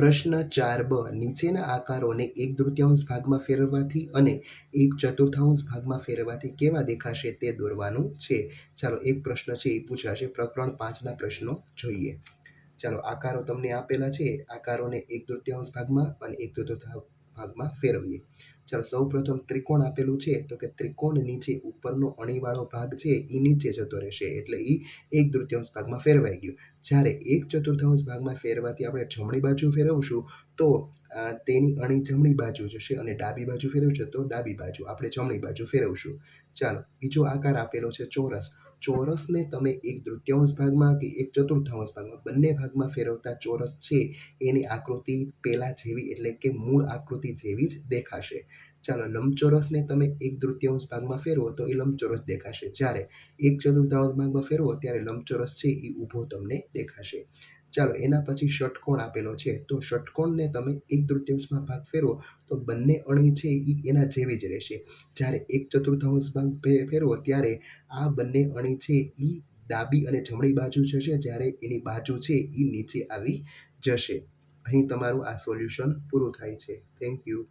પ્રશ્ન ચાર બ. નીચેના આકારોને એક તૃતીયાંશ ભાગમાં ફેરવવાથી અને એક ચતુર્થાંશ ભાગમાં ફેરવવાથી કેવા દેખાશે તે દોરવાનું છે? ચાલો, એક પ્રશ્ન છે એ પૂછાશે. પ્રકરણ પાંચના પ્રશ્નો જોઈએ. ચાલો, આકારો તમને આપેલા છે. આકારોને એક તૃતીયાંશ ભાગમાં અને એક ચતુર્થાંશ ભાગમાં ફેરવીએ. ચાલો સૌ પ્રથમ ત્રિકોણ આપેલું છે, તો કે ત્રિકોણ નીચે ઉપરનો અણીવાળો ભાગ છે એ નીચે જતો રહેશે, એટલે એ એક તૃતીયાંશ ભાગમાં ફેરવાઈ ગયું. જ્યારે એક ચતુર્થાંશ ભાગમાં ફેરવાથી આપણે જમણી બાજુ ફેરવશું, તો તેની અણી જમણી બાજુ જશે અને ડાબી બાજુ ફેરવશે તો ડાબી બાજુ. આપણે જમણી બાજુ ફેરવશું. ચાલો, બીજો આકાર આપેલો છે ચોરસ. ચોરસને તમે એક તૃતીયાંશ ભાગમાં કે એક ચતુર્થાંશ ભાગમાં બંને ભાગમાં ફેરવતા ચોરસ છે, એની આકૃતિ પેલા જેવી એટલે કે મૂળ આકૃતિ જેવી જ દેખાશે. ચાલો, લંબચોરસને તમે એક તૃતીયાંશ ભાગમાં ફેરવો તો એ લંબચોરસ દેખાશે. જ્યારે એક ચતુર્થાંશ ભાગમાં ફેરવો ત્યારે લંબચોરસ છે એ ઊભો તમને દેખાશે. ચાલો, એના પછી ષટકોણ આપેલો છે. તો ષટકોણને તમે એક તૃતીયાંશમાં ભાગ ફેરવો, તો બંને અણી છે એ એના જેવી જ રહેશે. જ્યારે એક ચતુર્થાંશ ભાગ ફેરવો, ત્યારે આ બંને અણી છે એ ડાબી અને જમણી બાજુ જશે. જ્યારે એની બાજુ છે એ નીચે આવી જશે. અહીં તમારું આ સોલ્યુશન પૂરું થાય છે. Thank you.